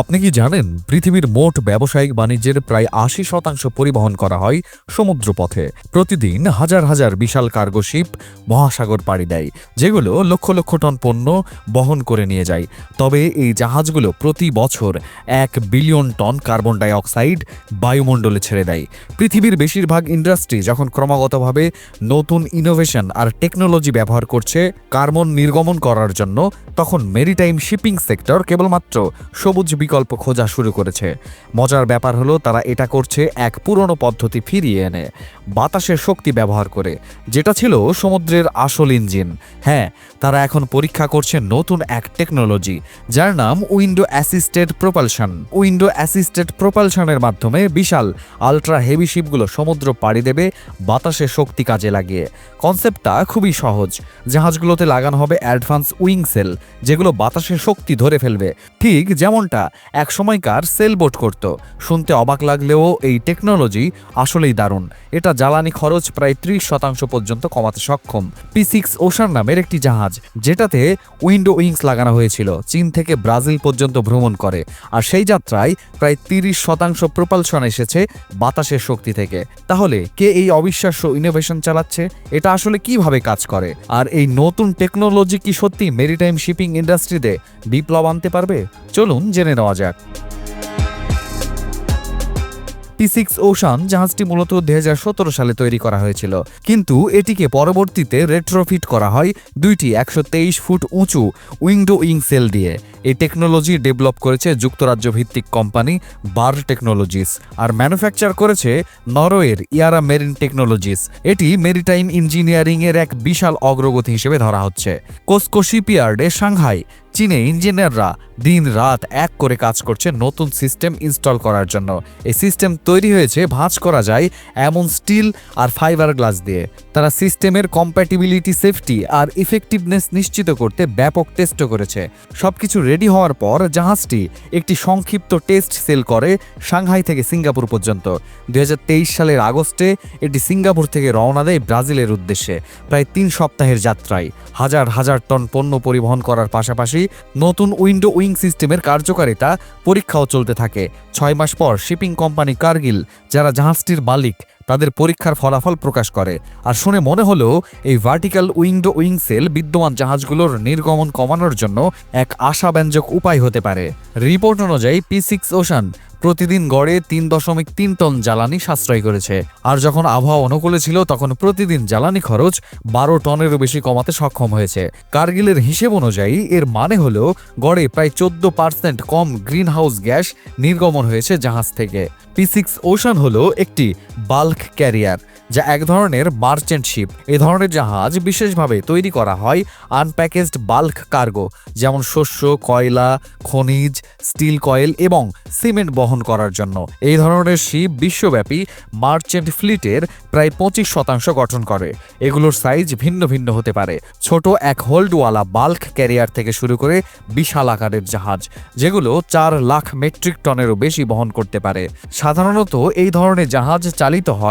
আপনি কি জানেন, পৃথিবীর মোট ব্যবসায়িক বাণিজ্যের প্রায় আশি শতাংশ পরিবহন করা হয় সমুদ্রপথে। প্রতিদিন হাজার হাজার বিশাল কার্গো শিপ মহাসাগর পাড়ি দেয়, যেগুলো লক্ষ লক্ষ টন পণ্য বহন করে নিয়ে যায়। তবে এই জাহাজগুলো প্রতি বছর এক billion ton carbon dioxide বায়ুমণ্ডলে ছেড়ে দেয়। পৃথিবীর বেশিরভাগ ইন্ডাস্ট্রি যখন ক্রমাগতভাবে নতুন ইনোভেশন আর টেকনোলজি ব্যবহার করছে কার্বন নির্গমন করার জন্য, তখন মেরিটাইম শিপিং সেক্টর কেবলমাত্র সবুজ বিকল্প খোঁজা শুরু করেছে। মজার ব্যাপার হলো, তারা এটা করছে এক পুরনো পদ্ধতি ফিরিয়ে এনে বাতাসের শক্তি ব্যবহার করে, যেটা ছিল সমুদ্রের আসল ইঞ্জিন। হ্যাঁ তারা এখন পরীক্ষা করছে নতুন এক টেকনোলজি, যার নাম window assisted propulsion. Window assisted প্রোপালশনের মাধ্যমে বিশাল, আলট্রা হেভি শিপগুলো সমুদ্র পাড়ি দেবে বাতাসের শক্তি কাজে লাগিয়ে। কনসেপ্টটা খুবই সহজ, জাহাজগুলোতে লাগানো হবে অ্যাডভান্স উইং সেল, যেগুলো বাতাসের শক্তি ধরে ফেলবে। ঠিক যেমনটা এক সময়কার সেলবোট করত। শুনতে অবাক লাগলেও এই টেকনোলজি আসলেই দারুণ। এটা জ্বালানি খরচ প্রায় ত্রিশ শতাংশ পর্যন্ত কমাতে সক্ষম। পি সিক্স ওশান নামের একটি জাহাজ, যেটাতে উইন্ডো উইংস লাগানো হয়েছিল, চীন থেকে ব্রাজিল পর্যন্ত ভ্রমণ করে। আর সেই যাত্রায় প্রায় তিরিশ শতাংশ প্রপালশন এসেছে বাতাসের শক্তি থেকে। তাহলে কে এই অবিশ্বাস্য ইনোভেশন চালাচ্ছে? এটা আসলে কীভাবে কাজ করে? আর এই নতুন টেকনোলজি কি সত্যি মেরিটাইম শিপিং ইন্ডাস্ট্রিতে বিপ্লব আনতে পারবে? চলুন জেনে নেওয়া যাক। টি সিক্স ওশান জাহাজটি মূলত দুই সালে তৈরি করা হয়েছিল। কিন্তু এটিকে পরবর্তীতে রেট্রোফিট করা হয় দুইটি একশো তেইশ ফুট উঁচু উইন্ডো উইং সেল দিয়ে। এই টেকনোলজি ডেভেলপ করেছে যুক্তরাজ্য ভিত্তিক কোম্পানি বার টেকনোলজিস আর ম্যানুফ্যাকচার করেছে নরওয়ের ইয়ারা মেরিন টেকনোলজিস এটি মেরিটাইম ইঞ্জিনিয়ারিং এর এক বিশাল অগ্রগতি হিসেবে ধরা হচ্ছে। কোস্কো শিপইয়ার্ডে সাংহাই চীনে ইঞ্জিনিয়াররা দিন রাত এক করে কাজ করছে নতুন সিস্টেম ইনস্টল করার জন্য। এই সিস্টেম তৈরি হয়েছে, ভাঁজ করা যায় এমন স্টিল আর ফাইবার গ্লাস দিয়ে। তারা সিস্টেমের কম্প্যাটিবিলিটি সেফটি আর ইফেক্টিভনেস নিশ্চিত করতে ব্যাপক টেস্টও করেছে। সবকিছু রেডি হওয়ার পর জাহাজটি একটি সংক্ষিপ্ত টেস্ট সেল করে সাংহাই থেকে সিঙ্গাপুর পর্যন্ত। দু হাজার তেইশ সালের আগস্টে এটি সিঙ্গাপুর থেকে রওনা দেয় ব্রাজিলের উদ্দেশ্যে। প্রায় তিন সপ্তাহের যাত্রায় হাজার হাজার টন পণ্য পরিবহন করার পাশাপাশি নতুন উইন্ডো উইং সিস্টেমের কার্যকারিতা পরীক্ষাও চলতে থাকে। ছয় মাস পর শিপিং কোম্পানি কার্গিল, যারা জাহাজটির মালিক তাদের পরীক্ষার ফলাফল প্রকাশ করে। আর শুনে মনে হলো, এই ভার্টিক্যাল উইন্ডো উইং সেল বিদ্যমান জাহাজগুলোর নির্গমন কমানোর জন্য এক আশাব্যঞ্জক উপায় হতে পারে। রিপোর্ট অনুযায়ী পি সিক্স ওশান প্রতিদিন গড়ে তিন দশমিক তিন টন জ্বালানি সাশ্রয় করেছে। আর যখন আবহাওয়া অনুকূলে ছিল, তখন প্রতিদিন জ্বালানি খরচ বারো টনেরও বেশি কমাতে সক্ষম হয়েছে। কার্গিলের হিসেব অনুযায়ী এর মানে হলো, গড়ে প্রায় চোদ্দ পার্সেন্ট কম গ্রিন হাউস গ্যাস নির্গমন হয়েছে জাহাজ থেকে। পি সিক্স ওশান হলো একটি বাল্ক ক্যারিয়ার, যা এক ধরনের মার্চেন্ট শিপ এ ধরনের জাহাজ বিশেষভাবে তৈরি করা হয় আনপ্যাকেজড বাল্ক কার্গো, যেমন শস্য, কয়লা, খনিজ, স্টিল কয়েল এবং সিমেন্ট বহন করার জন্য। এই ধরনের শিপ বিশ্বব্যাপী মার্চেন্ট ফ্লিটের প্রায় পঁচিশ শতাংশ গঠন করে। এগুলোর সাইজ ভিন্ন ভিন্ন হতে পারে। ছোট এক হোল্ডওয়ালা বাল্ক ক্যারিয়ার থেকে শুরু করে বিশাল আকারের জাহাজ, যেগুলো চার লাখ মেট্রিক টনেরও বেশি বহন করতে পারে। সাধারণত এই ধরনের জাহাজ চালিত হয়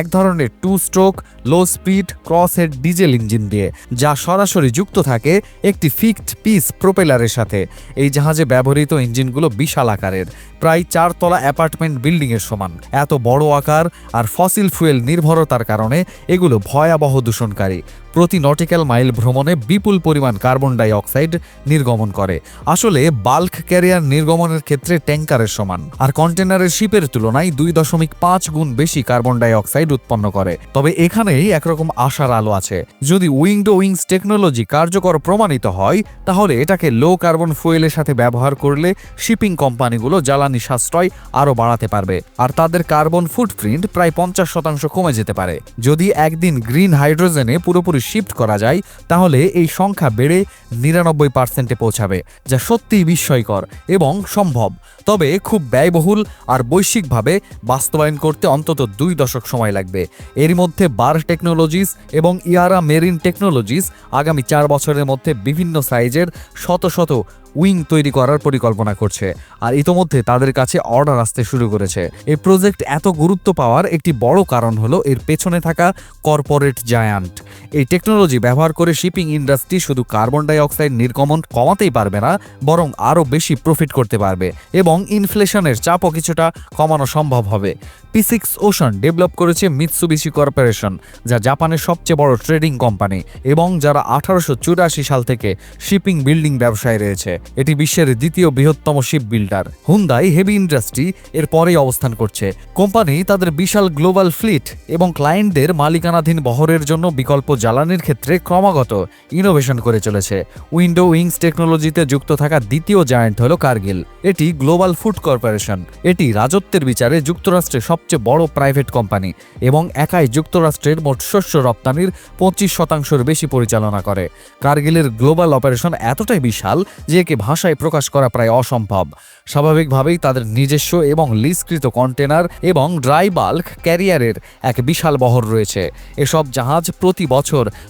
এক ধরনের two stroke low speed cross head diesel engine দিয়ে, যা সরাসরি যুক্ত থাকে একটি ফিক্সড পিস প্রোপেলারের সাথে। এই জাহাজে ব্যবহৃত ইঞ্জিনগুলো বিশাল আকারের, প্রায় চারতলা অ্যাপার্টমেন্ট বিল্ডিংয়ের সমান। এত বড় আকার আর ফসিল ফুয়েল নির্ভরতার কারণে এগুলো ভয়াবহ দূষণকারী। প্রতি নটিক্যাল মাইল ভ্রমণে বিপুল পরিমাণ কার্বন ডাই অক্সাইড নির্গমন করে। আসলে, বাল্ক ক্যারিয়ার নির্গমনের ক্ষেত্রে ট্যাঙ্কারের সমান। আর কন্টেনারের শিপের তুলনায় দুই দশমিক পাঁচ গুণ বেশি কার্বন ডাই অক্সাইড উৎপন্ন করে। তবে এখানেই একরকম আশার আলো আছে। যদি উইংডো উইংস টেকনোলজি কার্যকর প্রমাণিত হয়, তাহলে এটাকে লো কার্বন ফুয়েলের সাথে ব্যবহার করলে শিপিং কোম্পানিগুলো জ্বালানি সাশ্রয় আরও বাড়াতে পারবে। আর তাদের কার্বন ফুটপ্রিন্ট প্রায় পঞ্চাশ শতাংশ কমে যেতে পারে। যদি একদিন গ্রিন হাইড্রোজেনে পুরোপুরি শিফট করা যায়, তাহলে এই সংখ্যা বেড়ে নিরানব্বই পার্সেন্টে পৌঁছাবে, যা সত্যিই বিস্ময়কর এবং সম্ভব। তবে খুব ব্যয়বহুল আর বৈশ্বিকভাবে বাস্তবায়ন করতে অন্তত দুই দশক সময় লাগবে। এর মধ্যে বার টেকনোলজিস এবং ইয়ারা মেরিন টেকনোলজিস আগামী চার বছরের মধ্যে বিভিন্ন সাইজের শত শত উইং তৈরি করার পরিকল্পনা করছে আর ইতোমধ্যে তাদের কাছে অর্ডার আসতে শুরু করেছে। এই প্রজেক্ট এত গুরুত্ব পাওয়ার একটি বড় কারণ হলো এর পেছনে থাকা কর্পোরেট জায়ান্ট। এই টেকনোলজি ব্যবহার করে শিপিং ইন্ডাস্ট্রি শুধু কার্বন ডাই অক্সাইড নির্গমন কমাতেই পারবে না, বরং আরও বেশি প্রফিট করতে পারবে এবং ইনফ্লেশনের চাপও কিছুটা কমানো সম্ভব হবে। পি সিক্স ওশান ডেভেলপ করেছে মিৎসুবিশি কর্পোরেশন যা জাপানের সবচেয়ে বড় ট্রেডিং কোম্পানি এবং যারা আঠারোশো চুরাশি সাল থেকে শিপিং বিল্ডিং ব্যবসায় রয়েছে। এটি বিশ্বের দ্বিতীয় বৃহত্তম ship builder Hyundai heavy industry এর পরেই অবস্থান করছে। কোম্পানি তাদের বিশাল গ্লোবাল ফ্লিট এবং ক্লায়েন্টদের মালিকানাধীন বহরের জন্য বিকল্প জ্বালানির ক্ষেত্রে ক্রমাগত ইনোভেশন করে চলেছে। উইন্ডো উইংস টেকনোলজিতে যুক্ত থাকা দ্বিতীয় জায়ান্ট হল কার্গিল। এটি গ্লোবাল ফুড কর্পোরেশন। এটি রাজত্বের বিচারে যুক্তরাষ্ট্রের সবচেয়ে বড় প্রাইভেট কোম্পানি এবং একাই যুক্তরাষ্ট্রের মোট শস্য রপ্তানির পঁচিশ শতাংশের বেশি পরিচালনা করে। কার্গিলের গ্লোবাল অপারেশন এতটাই বিশাল যে একে ভাষায় প্রকাশ করা প্রায় অসম্ভব। স্বাভাবিকভাবেই তাদের নিজস্ব এবং লিজকৃত কন্টেনার এবং ড্রাই বাল্ক ক্যারিয়ারের এক বিশাল বহর রয়েছে। এসব জাহাজ প্রতি বছর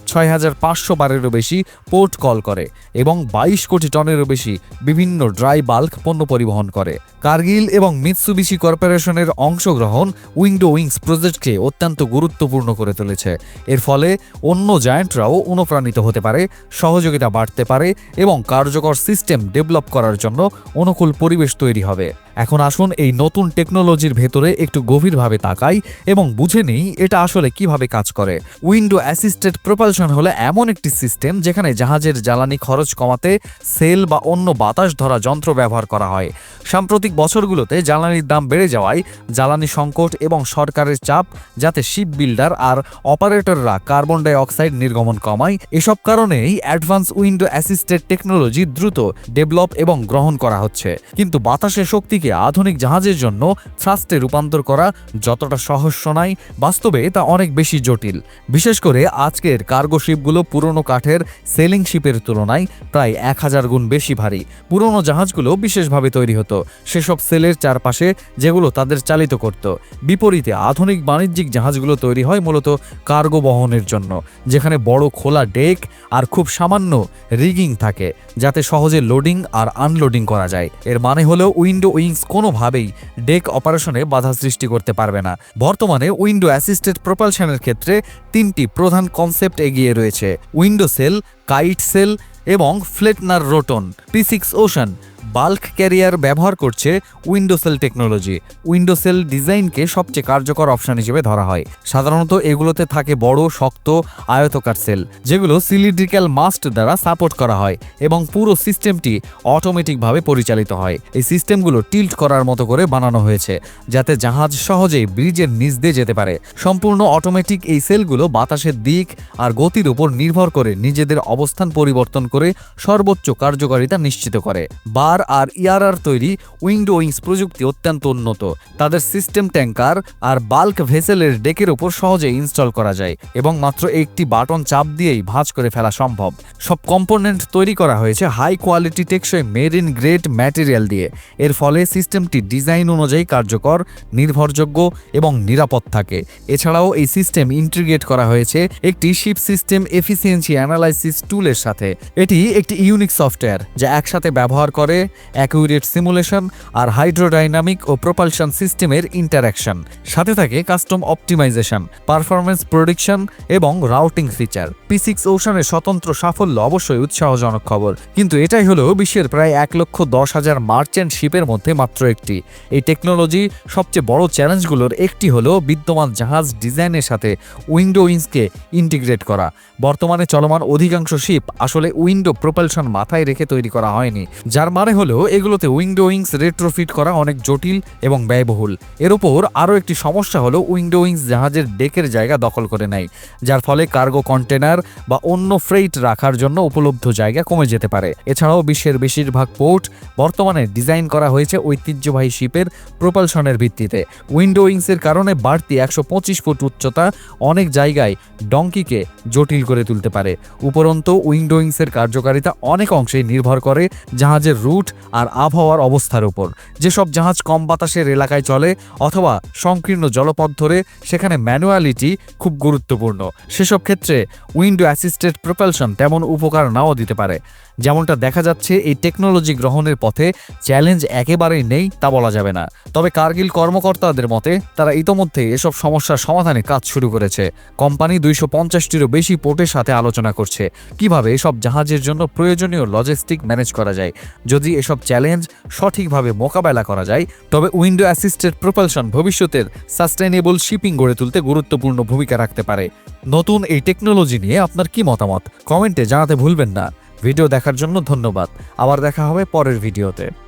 ছয় হাজার পাঁচশো বারেরও বেশি পোর্ট কল করে এবং বাইশ কোটি টনেরও বেশি বিভিন্ন ড্রাই বাল্ক পণ্য পরিবহন করে। কার্গিল এবং মিৎসুবিশি কর্পোরেশনের অংশগ্রহণ উইন্ডো উইংস প্রজেক্টকে অত্যন্ত গুরুত্বপূর্ণ করে তুলেছে। এর ফলে অন্য জায়ান্টরাও অনুপ্রাণিত হতে পারে, সহযোগিতা বাড়তে পারে এবং কার্যকর সিস্টেম ডেভেলপ করার জন্য অনুকূল পরিবেশ তৈরি হবে। এখন আসুন এই নতুন টেকনোলজির ভেতরে একটু গভীরভাবে তাকাই এবং বুঝে নিই এটা আসলে কীভাবে কাজ করে। উইন্ডো অ্যাসিস্টেড প্রপালশন হলো এমন একটি সিস্টেম যেখানে জাহাজের জ্বালানি খরচ কমাতে সেল বা অন্য বাতাস ধরা যন্ত্র ব্যবহার করা হয়। সাম্প্রতিক বছরগুলোতে জ্বালানির দাম বেড়ে যাওয়ায় জ্বালানি সংকট এবং সরকারের চাপ যাতে শিপ বিল্ডার আর অপারেটররা কার্বন ডাই অক্সাইড নির্গমন কমায়, এসব কারণেই অ্যাডভান্স উইন্ডো অ্যাসিস্টেড টেকনোলজি দ্রুত ডেভেলপ এবং গ্রহণ করা হচ্ছে। কিন্তু বাতাসের শক্তিকে আধুনিক জাহাজের জন্য থ্রাস্টে রূপান্তর করা যতটা সহজ শোনায়, বাস্তবে তা অনেক বেশি জটিল। বিশেষ করে আজকের কার্গো শিপগুলো পুরনো কাঠের সেলিং শিপের তুলনায় প্রায় এক হাজার গুণ বেশি ভারী। পুরনো জাহাজগুলো বিশেষভাবে তৈরি হতো। সেসব সেলের চারপাশে যেগুলো তাদের চালিত করত। বিপরীতে আধুনিক বাণিজ্যিক জাহাজগুলো তৈরি হয় মূলত কার্গো বহনের জন্য, যেখানে বড় খোলা ডেক আর খুব সামান্য রিগিং থাকে, যাতে সহজে লোডিং আর আনলোডিং করা যায়। এর মানে হলো উইন্ডো উইংস কোনোভাবেই ডেক অপারেশনে বাধা সৃষ্টি করতে পারবে না। বর্তমানে উইন্ডো অ্যাসিস্টেড প্রোপালশনের ক্ষেত্রে তিনটি প্রধান কনসেপ্ট এগিয়ে রয়েছে। উইন্ডো সেল, কাইট সেল এবং Flettner rotor, P six ocean. Bulk carrier ব্যবহার করছে উইন্ডোসেল টেকনোলজি উইন্ডোসেল ডিজাইনকে সবচেয়ে কার্যকর অপশন হিসেবে ধরা হয়। সাধারণত এগুলোতে থাকে বড়, শক্ত আয়তকার সেল যেগুলো সিলিড্রিক্যাল মাস্ট দ্বারা সাপোর্ট করা হয় এবং পুরো সিস্টেমটি অটোমেটিকভাবে পরিচালিত হয়। এই সিস্টেমগুলো টিল্ট করার মতো করে বানানো হয়েছে, যাতে জাহাজ সহজেই ব্রিজের নিচ দিয়ে যেতে পারে। সম্পূর্ণ অটোমেটিক এই সেলগুলো বাতাসের দিক আর গতির উপর নির্ভর করে নিজেদের অবস্থান পরিবর্তন করে সর্বোচ্চ কার্যকারিতা নিশ্চিত করে। বার আর ইয়ারআর তৈরি উইন্ডো উইংস প্রযুক্তি অত্যন্ত উন্নত। তাদের সিস্টেম ট্যাঙ্কার আর বাল্ক ভেসেলের ডেকের উপর সহজে ইনস্টল করা যায় এবং মাত্র একটি বাটন চাপ দিয়েই ভাঁজ করে ফেলা সম্ভব। সব কম্পোনেন্ট তৈরি করা হয়েছে হাই কোয়ালিটি টেকসই মেড ইন গ্রেড ম্যাটেরিয়াল দিয়ে। এর ফলে সিস্টেমটি ডিজাইন অনুযায়ী কার্যকর, নির্ভরযোগ্য এবং নিরাপদ থাকে। এছাড়াও এই সিস্টেম ইন্টিগ্রেট করা হয়েছে একটি শিপ সিস্টেম এফিসিয়েন্সি অ্যানালাইসিস টুলের সাথে। এটি একটি ইউনিক সফটওয়্যার যা একসাথে ব্যবহার করে অ্যাকুরেট সিমুলেশন আর হাইড্রোডাইনামিক ও প্রপালশন সিস্টেমের ইন্টারাকশন সাথে থাকে কাস্টম অপটিমাইজেশন পারফরমেন্স প্রোডিকশন এবং রাউটিং ফিচার। পি সিক্স ওশানের স্বতন্ত্র সাফল্য অবশ্যই উৎসাহজনক খবর। কিন্তু এটাই হলো বিশ্বের প্রায় এক লক্ষ দশ হাজার মার্চেন্ট শিপের মধ্যে মাত্র একটি। এই টেকনোলজি সবচেয়ে বড় চ্যালেঞ্জগুলোর একটি হলো বিদ্যমান জাহাজ ডিজাইনের সাথে উইন্ডো উইংসকে ইন্টিগ্রেট করা। বর্তমানে চলমান অধিকাংশ শিপ আসলে উইন্ডো প্রপালশন মাথায় রেখে তৈরি করা হয়নি। যার মানে হলো এগুলোতে উইন্ডো উইংস রেট্রোফিট করা অনেক জটিল এবং ব্যয়বহুল। এর ওপর আরও একটি সমস্যা হলো উইংস জাহাজের ডেকের জায়গা দখল করে নেয়, যার ফলে কার্গো কন্টেনার বা অন্য ফ্রেইট রাখার জন্য উপলব্ধ জায়গা কমে যেতে পারে। এছাড়াও বিশ্বের বেশিরভাগ পোর্ট বর্তমানে ডিজাইন করা হয়েছে ঐতিহ্যবাহী শিপের প্রপালশনের ভিত্তিতে। উইন্ডো উইংসের কারণে বাড়তি একশো পঁচিশ ফুট উচ্চতা অনেক জায়গায় ডঙ্কিকে জটিল করে তুলতে পারে। উপরন্তু উইন্ডো উইংসের কার্যকারিতা অনেক অংশেই নির্ভর করে জাহাজের রুট আর আবহাওয়ার অবস্থার উপর। যেসব জাহাজ কম বাতাসের এলাকায় চলে অথবা সংকীর্ণ জলপথ ধরে, সেখানে ম্যানুয়ালিটি খুব গুরুত্বপূর্ণ। সেসব ক্ষেত্রে উইন্ডো অ্যাসিস্টেড প্রপালশন তেমন উপকার নাও দিতে পারে। যেমনটা দেখা যাচ্ছে, এই টেকনোলজি গ্রহণের পথে চ্যালেঞ্জ একেবারেই নেই তা বলা যাবে না। তবে কার্গিল কর্মকর্তাদের মতে, তারা ইতোমধ্যে এসব সমস্যার সমাধানে কাজ শুরু করেছে। কোম্পানি দুইশো পঞ্চাশটিরও বেশি পোর্টের সাথে আলোচনা করছে। কীভাবে এসব জাহাজের জন্য প্রয়োজনীয় লজিস্টিক ম্যানেজ করা যায়? যদি এসব চ্যালেঞ্জ সঠিকভাবে মোকাবেলা করা যায়, তবে উইন্ডো অ্যাসিস্টেড প্রপালশন ভবিষ্যতের সাস্টেনেবল শিপিং গড়ে তুলতে গুরুত্বপূর্ণ ভূমিকা রাখতে পারে। নতুন এই টেকনোলজি নিয়ে আপনার কি মতামত? কমেন্টে জানাতে ভুলবেন না। ভিডিও দেখার জন্য ধন্যবাদ। আবার দেখা হবে পরের ভিডিওতে।